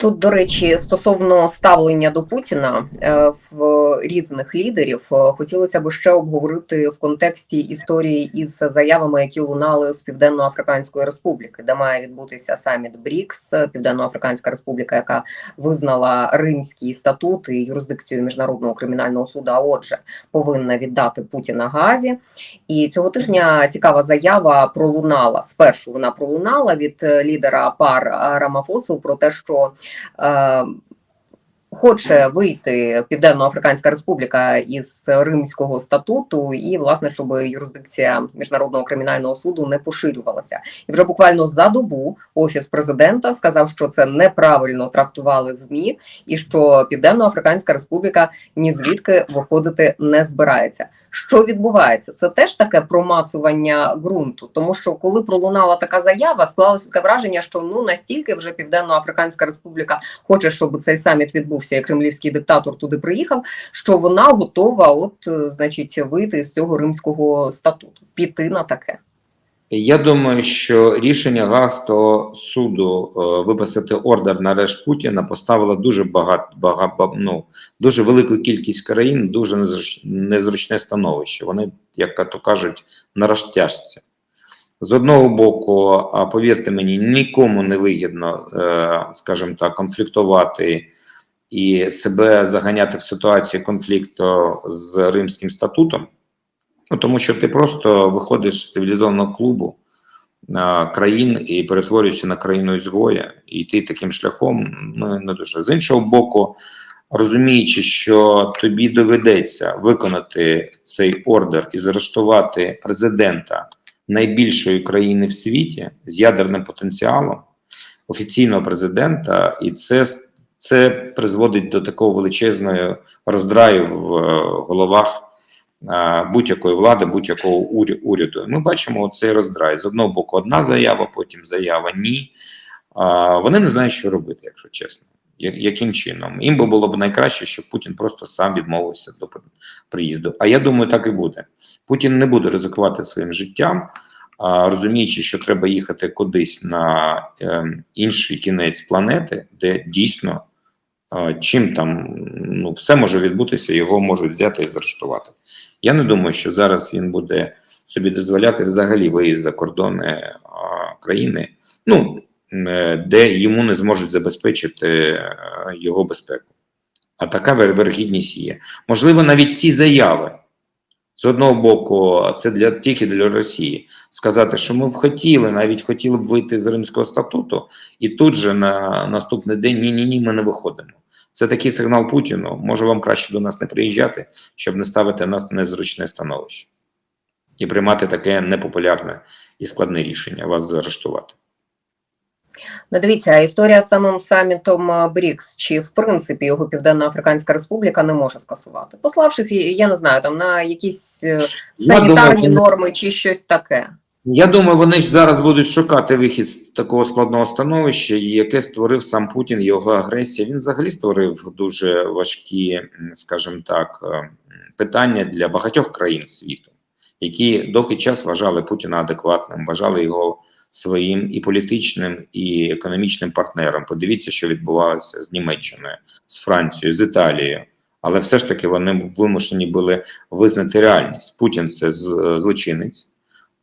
Тут, до речі, стосовно ставлення до Путіна е, в різних лідерів, е, хотілося б ще обговорити в контексті історії із заявами, які лунали з Південно-Африканської Республіки, де має відбутися саміт БРІКС, Південно-Африканська Республіка, яка визнала Римський статут і юрисдикцію міжнародного кримінального суду. А отже, повинна віддати Путіна Газі. І цього тижня цікава заява пролунала. Спершу вона пролунала від е, лідера пар Рамафосу про те, що е, хоче вийти Південно-Африканська Республіка із Римського статуту, і власне, щоб юрисдикція міжнародного кримінального суду не поширювалася. І вже буквально за добу офіс президента сказав, що це неправильно трактували змі, і що Південно-Африканська Республіка ні звідки виходити не збирається. Що відбувається? Це теж таке промацування ґрунту, тому що коли пролунала така заява, склалося таке враження, що ну настільки вже Південно-Африканська Республіка хоче, щоб цей саміт відбувся, і кремлівський диктатор туди приїхав, що вона готова, от е, значить, вийти з цього римського статуту, піти на таке. Я думаю, що рішення Гаагського суду е, виписати ордер на арешт Путіна поставило дуже багато, багато ну, дуже велику кількість країн, дуже незручне становище. Вони, як то кажуть, на. З одного боку, повірте мені, нікому не вигідно, е, скажімо так, конфліктувати і себе заганяти в ситуацію конфлікту з Римським статутом. Ну, тому що ти просто виходиш з цивілізованого клубу а, країн і перетворюєшся на країну ізгоя, і йти таким шляхом ну, не дуже. З іншого боку, розуміючи, що тобі доведеться виконати цей ордер і заарештувати президента найбільшої країни в світі з ядерним потенціалом, офіційного президента, і це, це призводить до такого величезного роздраю в е, головах будь-якої влади, будь-якого уряду. Ми бачимо цей роздрай. З одного боку, одна заява, потім заява ні. Вони не знають, що робити, якщо чесно. Яким чином? Їм би було б найкраще, щоб Путін просто сам відмовився до при- приїзду. А я думаю, так і буде. Путін не буде ризикувати своїм життям, розуміючи, що треба їхати кудись на ем, інший кінець планети, де дійсно чим там ну, все може відбутися, його можуть взяти і заарештувати. Я не думаю, що зараз він буде собі дозволяти взагалі виїзд за кордони країни, ну е, де йому не зможуть забезпечити е, його безпеку. А така вер- вергідність є. Можливо, навіть ці заяви. З одного боку, це для тільки для Росії сказати, що ми б хотіли, навіть хотіли б вийти з Римського статуту, і тут же на наступний день ні, ні, ні, ми не виходимо. Це такий сигнал Путіну. Може вам краще до нас не приїжджати, щоб не ставити нас в незручне становище і приймати таке непопулярне і складне рішення вас заарештувати. Ну, дивіться, історія з самим самітом е, БРІКС, чи в принципі його Південно-Африканська Республіка не може скасувати, пославшись, я не знаю, там на якісь е, санітарні думаю, норми чи щось таке. Я думаю, вони ж зараз будуть шукати вихід з такого складного становища, яке створив сам Путін, його агресія. Він взагалі створив дуже важкі, скажімо так, е, питання для багатьох країн світу, які довгий час вважали Путіна адекватним, вважали його своїм і політичним, і економічним партнером. Подивіться, що відбувалося з Німеччиною, з Францією, з Італією. Але все ж таки вони вимушені були визнати реальність. Путін це злочинець.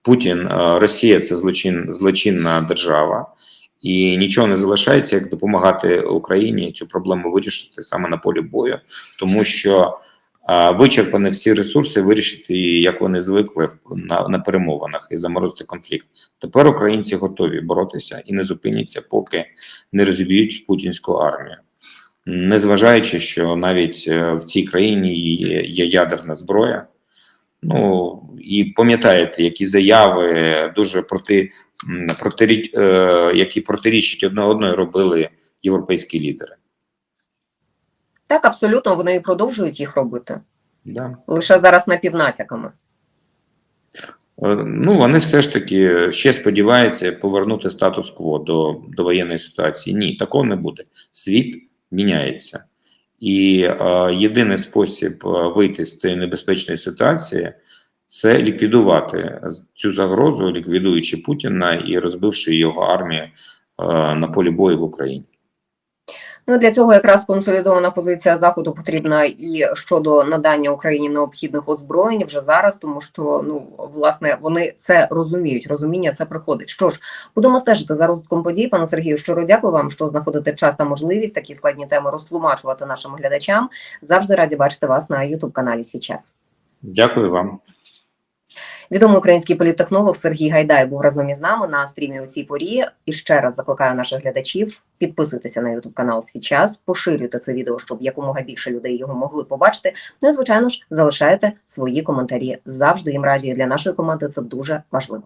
Путін, е, Росія це злочин, злочинна держава, і нічого не залишається, як допомагати Україні цю проблему вирішити саме на полі бою, тому що вичерпані всі ресурси вирішити, як вони звикли на, на перемовинах і заморозити конфлікт. Тепер українці готові боротися і не зупиняться, поки не розіб'ють путінську армію. Незважаючи, що навіть е, в цій країні є, є ядерна зброя. Ну і пам'ятаєте, які заяви дуже проти, м, протиріч, е, які протирічать одне одної робили європейські лідери. Так, абсолютно, вони і продовжують їх робити. Да. Лише зараз напівнатяками. Е, Ну, вони все ж таки ще сподіваються повернути статус-кво до, до воєнної ситуації. Ні, такого не буде. Світ міняється. І е, єдиний спосіб е, вийти з цієї небезпечної ситуації це ліквідувати цю загрозу, ліквідуючи Путіна і розбивши його армію е, на полі бою в Україні. Ну для цього якраз консолідована позиція заходу потрібна і щодо надання Україні необхідних озброєнь вже зараз, тому що ну власне вони це розуміють. Розуміння це приходить. Що ж, будемо стежити за розвитком подій. Пане Сергію, щиро дякую вам, що знаходите час та можливість такі складні теми розтлумачувати нашим глядачам. Завжди раді бачити вас на Ютуб каналі Січас. Дякую вам. Відомий український політтехнолог Сергій Гайдай був разом із нами на стрімі у цій порі. І ще раз закликаю наших глядачів підписуйтеся на Ютуб канал Січас, поширюйте це відео, щоб якомога більше людей його могли побачити. Ну і звичайно ж залишайте свої коментарі. Завжди їм раді для нашої команди. Це дуже важливо.